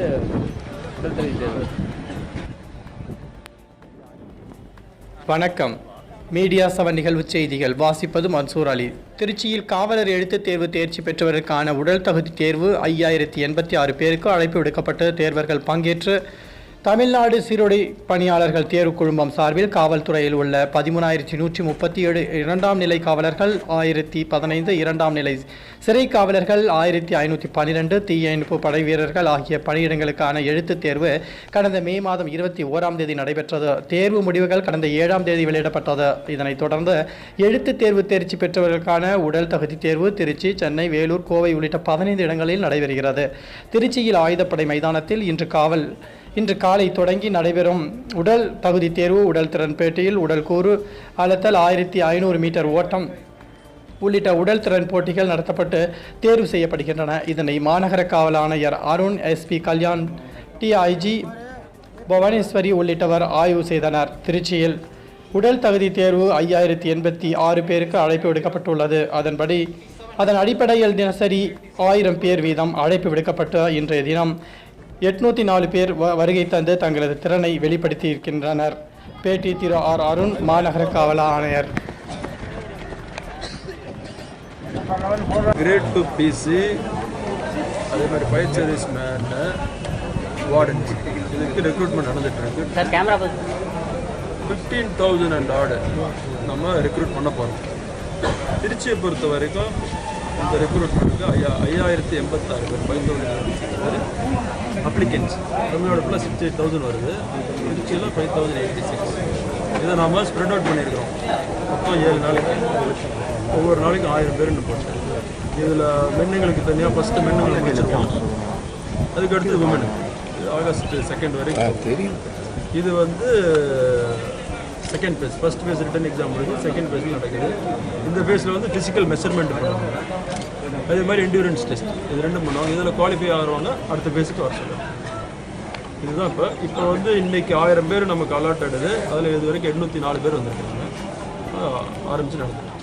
வந்து உடல் தகுதி தேர்வு. வணக்கம். மீடியா சவ நிகழ்வு செய்திகள். வாசிப்பது மன்சூர் அலி. திருச்சியில் காவலர் எழுத்துத் தேர்வு தேர்ச்சி பெற்றவருக்கான உடல் தகுதி தேர்வு ஐயாயிரத்தி எண்பத்தி ஆறு பேருக்கு அழைப்பு விடுக்கப்பட்டு தேர்வர்கள் பங்கேற்று தமிழ்நாடு சீருடை பணியாளர்கள் தேர்வு குழுமம் சார்பில் காவல்துறையில் உள்ள பதிமூணாயிரத்தி நூற்றி முப்பத்தி ஏழு இரண்டாம் நிலை காவலர்கள் ஆயிரத்தி பதினைந்து இரண்டாம் நிலை சிறை காவலர்கள் ஆயிரத்தி ஐநூற்றி பன்னிரெண்டு தீயணைப்பு படை வீரர்கள் ஆகிய பணியிடங்களுக்கான எழுத்துத் தேர்வு கடந்த மே மாதம் இருபத்தி ஓராம் தேதி நடைபெற்றது. தேர்வு முடிவுகள் கடந்த ஏழாம் தேதி வெளியிடப்பட்டது. இதனைத் தொடர்ந்து எழுத்துத் தேர்வு தேர்ச்சி பெற்றவர்களுக்கான உடல் தகுதி தேர்வு திருச்சி சென்னை வேலூர் கோவை உள்ளிட்ட பதினைந்து இடங்களில் நடைபெறுகிறது. திருச்சியில் ஆயுதப்படை மைதானத்தில் இன்று காவல் இன்று காலை தொடங்கி நடைபெறும் உடல் தகுதி தேர்வு உடல் திறன் பேட்டியில் உடல் கூறு அளத்தல் ஆயிரத்தி ஐநூறு மீட்டர் ஓட்டம் உள்ளிட்ட உடல் திறன் போட்டிகள் நடத்தப்பட்டு தேர்வு செய்யப்படுகின்றன. இதனை மாநகர காவல் ஆணையர் அருண் எஸ்பி கல்யாண் டிஐஜி புவனேஸ்வரி உள்ளிட்டவர் ஆய்வு செய்தனர். திருச்சியில் உடல் தகுதி தேர்வு ஐயாயிரத்தி எண்பத்தி ஆறு பேருக்கு அழைப்பு விடுக்கப்பட்டுள்ளது. அதன்படி அதன் அடிப்படையில் தினசரி ஆயிரம் பேர் வீதம் அழைப்பு விடுக்கப்பட்ட இன்றைய தினம் எட்நூற்றி நாலு பேர் வ- வருகை தந்து தங்களது திறனை வெளிப்படுத்தியிருக்கின்றனர். பேட்டி திரு ஆர் அருண் மாநகர காவல் ஆணையர். கிரேட் டு பிசி அதே மாதிரி ஃபயர் சர்வீஸ் மேனு வார்டன் இதுக்கு ரெக்ரூட்மெண்ட் நடந்துட்டு இருக்கு sir camera fifteen thousand and order நம்ம ரெக்ரூட் பண்ண போகிறோம் திருச்சியை பொறுத்த வரைக்கும் இந்த ரெக்ரூட்மெண்ட்டுக்கு ஐயா ஐயாயிரத்தி எண்பத்தாறு பேர் ஃபைவ் தௌசண்ட் அப்ளிகன்ஸ் தமிழோட ஃபுல்லாக சிக்ஸ்டி எயிட் தௌசண்ட் வருது. திருச்சியில் ஃபைவ் தௌசண்ட் எயிட்டி சிக்ஸ் இதை நாம் ஸ்ப்ரெட் அவுட் பண்ணியிருக்கிறோம். மொத்தம் ஏழு நாளைக்கு ஒவ்வொரு நாளைக்கும் ஆயிரம் பேருன்னு போட்டு இதில் மென்னுங்களுக்கு தனியாக ஃபஸ்ட்டு மென்னுங்களுக்கு வச்சுருக்கோம் அதுக்கு அடுத்து விமனுக்கு ஆகஸ்ட் செகண்ட் வரைக்கும். இது வந்து second phase first phase written exam முடிஞ்சு செகண்ட் பேஸில் நடக்குது. இந்த பேஸில் வந்து ஃபிசிக்கல் மெஷர்மெண்ட் பண்ணுவாங்க அதே மாதிரி என்டூரன்ஸ் டெஸ்ட் இது ரெண்டும் பண்ணுவாங்க இதில் குவாலிஃபை ஆகிறவங்க அடுத்த ஃபேஸுக்கு வர சொல்லுவாங்க இதுதான் இப்போ. இப்போ வந்து இன்றைக்கி ஆயிரம் பேர் நமக்கு அலாட் ஆடுது அதில் இது வரைக்கும் எண்ணூற்றி நாலு பேர் வந்திருக்காங்க. ஆரம்பிச்சு நடந்துட்டு இருக்கு.